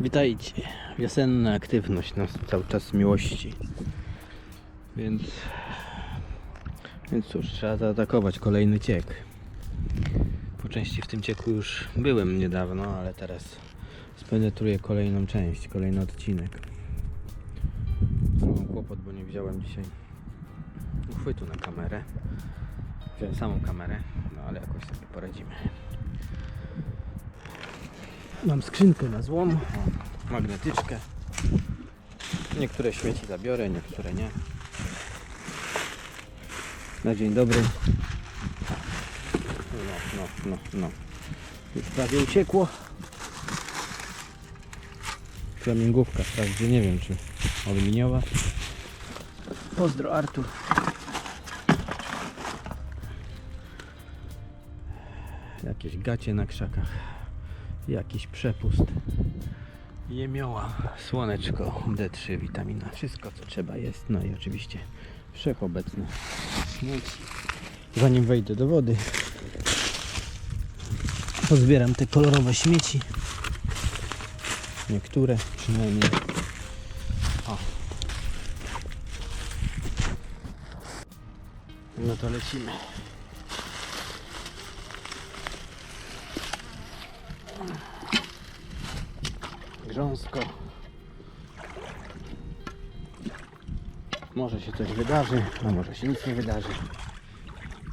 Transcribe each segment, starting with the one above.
Witajcie. Wiosenna aktywność nas cały czas miłości. Więc, więc cóż, trzeba zaatakować kolejny ciek. Po części w tym cieku już byłem niedawno, ale teraz spenetruję kolejną część, kolejny odcinek. Mam kłopot, bo nie wziąłem dzisiaj uchwytu na kamerę. Wziąłem samą kamerę, no ale jakoś sobie poradzimy. Mam skrzynkę na złom, magnetyczkę. Niektóre śmieci zabiorę, niektóre nie. Na dzień dobry. No, no, no, no. Już prawie uciekło. Flamingówka, wprawdzie nie wiem czy aluminiowa. Pozdro Artur. Jakieś gacie na krzakach jakiś przepust jemioła, słoneczko, D3, witamina, wszystko co trzeba jest, no i oczywiście wszechobecne śmieci. Zanim wejdę do wody, pozbieram te kolorowe śmieci, niektóre przynajmniej. O. No to lecimy. Grząsko. Może się coś wydarzy, a może się nic nie wydarzy.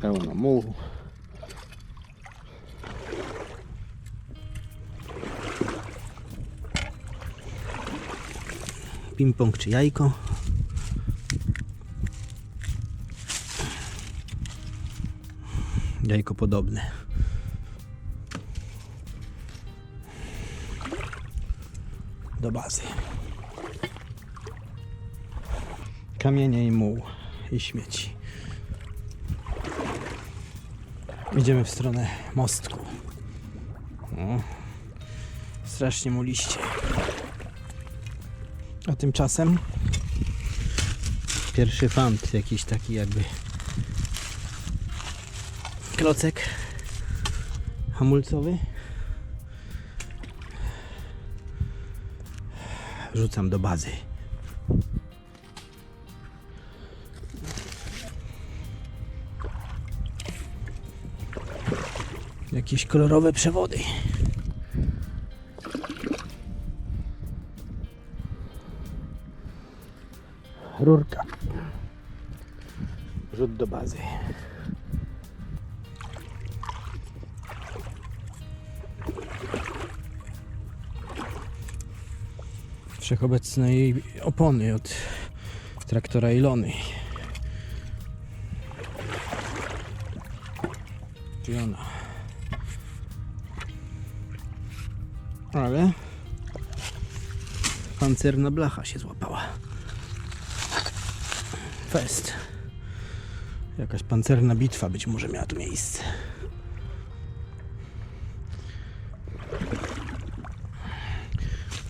Pełno mułu. Ping-pong czy jajko. Jajko podobne. Do bazy. Kamienie i muł i śmieci. Idziemy w stronę mostku. O, strasznie mu liście. A tymczasem pierwszy fant, jakiś taki jakby klocek hamulcowy. Rzucam do bazy. Jakieś kolorowe przewody. Rurka. Rzut do bazy. Wszechobecnej opony od traktora Ilony. Czy ona? Ale pancerna blacha się złapała. Fest. Jakaś pancerna bitwa być może miała tu miejsce.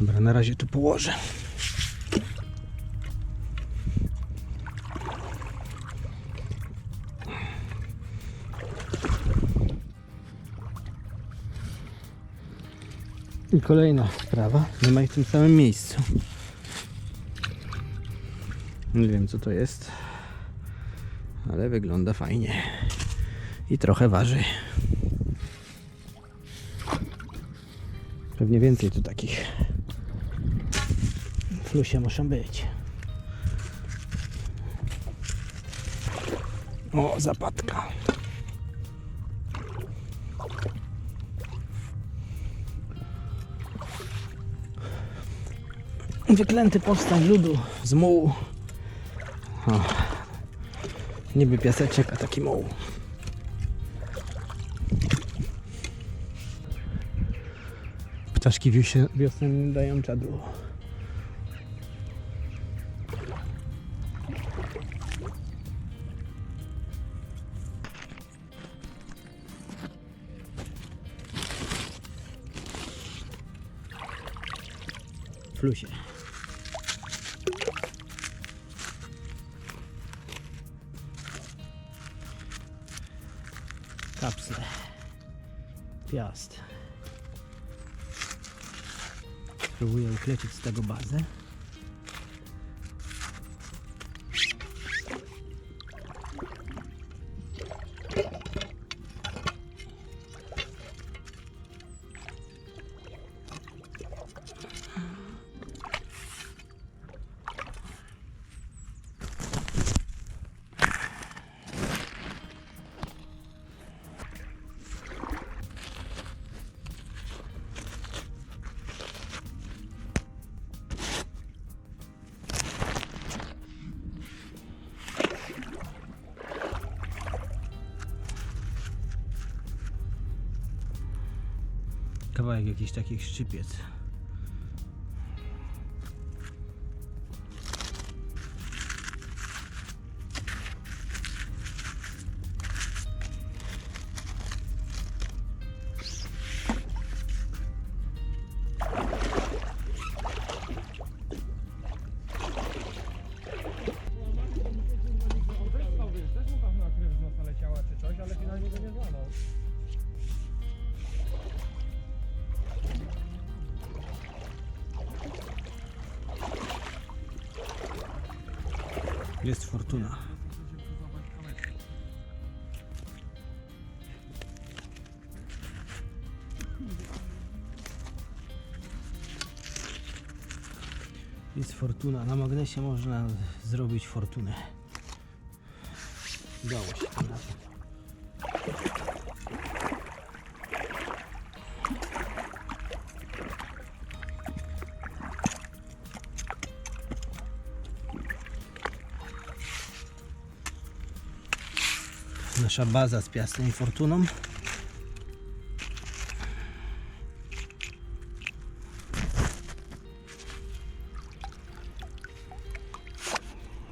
Dobra, na razie tu położę. I kolejna sprawa, nie ma ich w tym samym miejscu. Nie wiem co to jest, ale wygląda fajnie i trochę waży. Pewnie więcej tu takich flusie muszą być. O, zapadka. Wyklęty powstań ludu z mułu. O, niby piaseczek, a taki muł. Ptaszki wiosenne dają czadło. Flusie. Kapsle. Piast. Spróbuję uklecić z tego bazę. Kawałek jakiś taki szczypiec. Jest fortuna. Jest fortuna. Na magnesie można zrobić fortunę. Udało się Nasza baza z piastem i fortuną.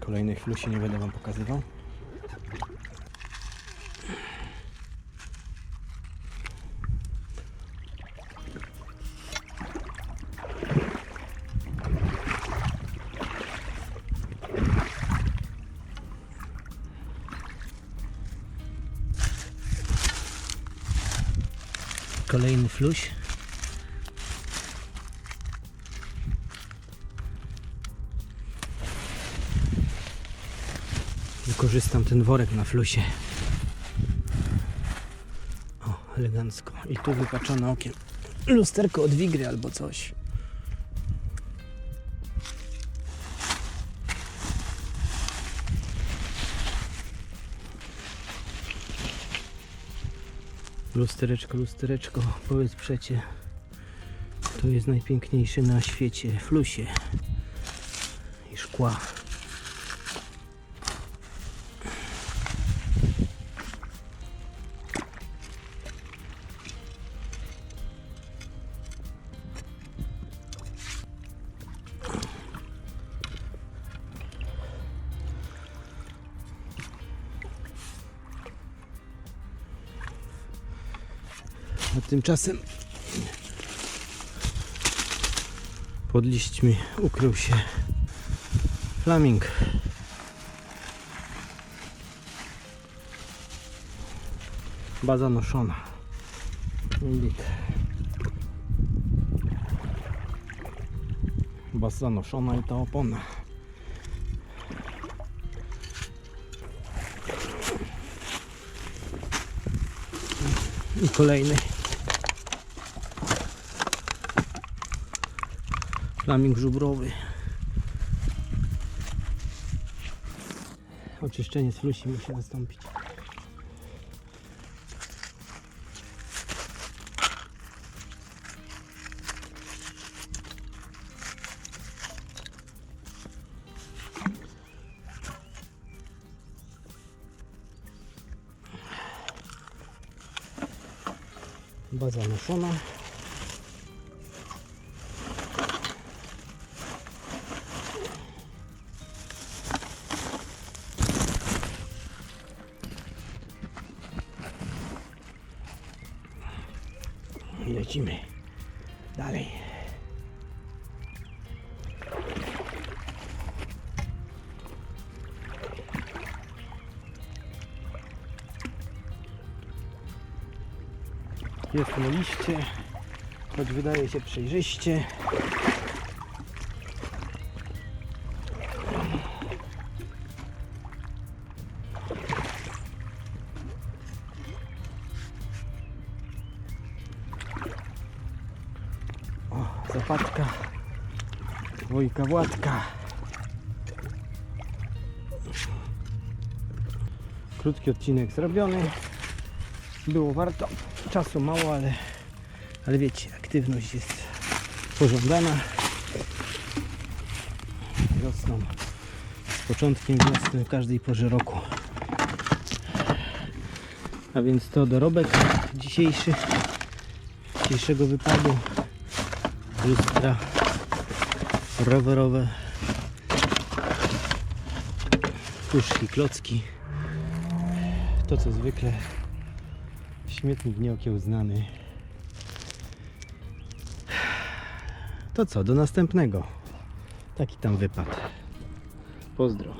Kolejnych flusi nie będę Wam pokazywał. Kolejny fluś. Wykorzystam ten worek na flusie. O, elegancko. I tu wypaczone okiem. Lusterko od wigry albo coś. Lustereczko, lustereczko, powiedz przecie. To jest najpiękniejszy na świecie flusie i szkła. A tymczasem pod liśćmi ukrył się flaming. Baza noszona. Git. Baza noszona i ta opona. I kolejny. Flaming żubrowy. Oczyszczenie z flusi musi nastąpić. Baza noszona. I lecimy dalej. Jest na liście, choć wydaje się przejrzyście. Łopatka Wojka Władka. Krótki odcinek zrobiony. Było warto. Czasu mało, ale, ale wiecie, aktywność jest pożądana. Wiosną, z początkiem wiosny w każdej porze roku. A więc to dorobek dzisiejszy, dzisiejszego wypadu. Lustra rowerowe, puszki, klocki. To co zwykle śmietnik nieokiełznany. To co, do następnego. Taki tam wypad. Pozdro.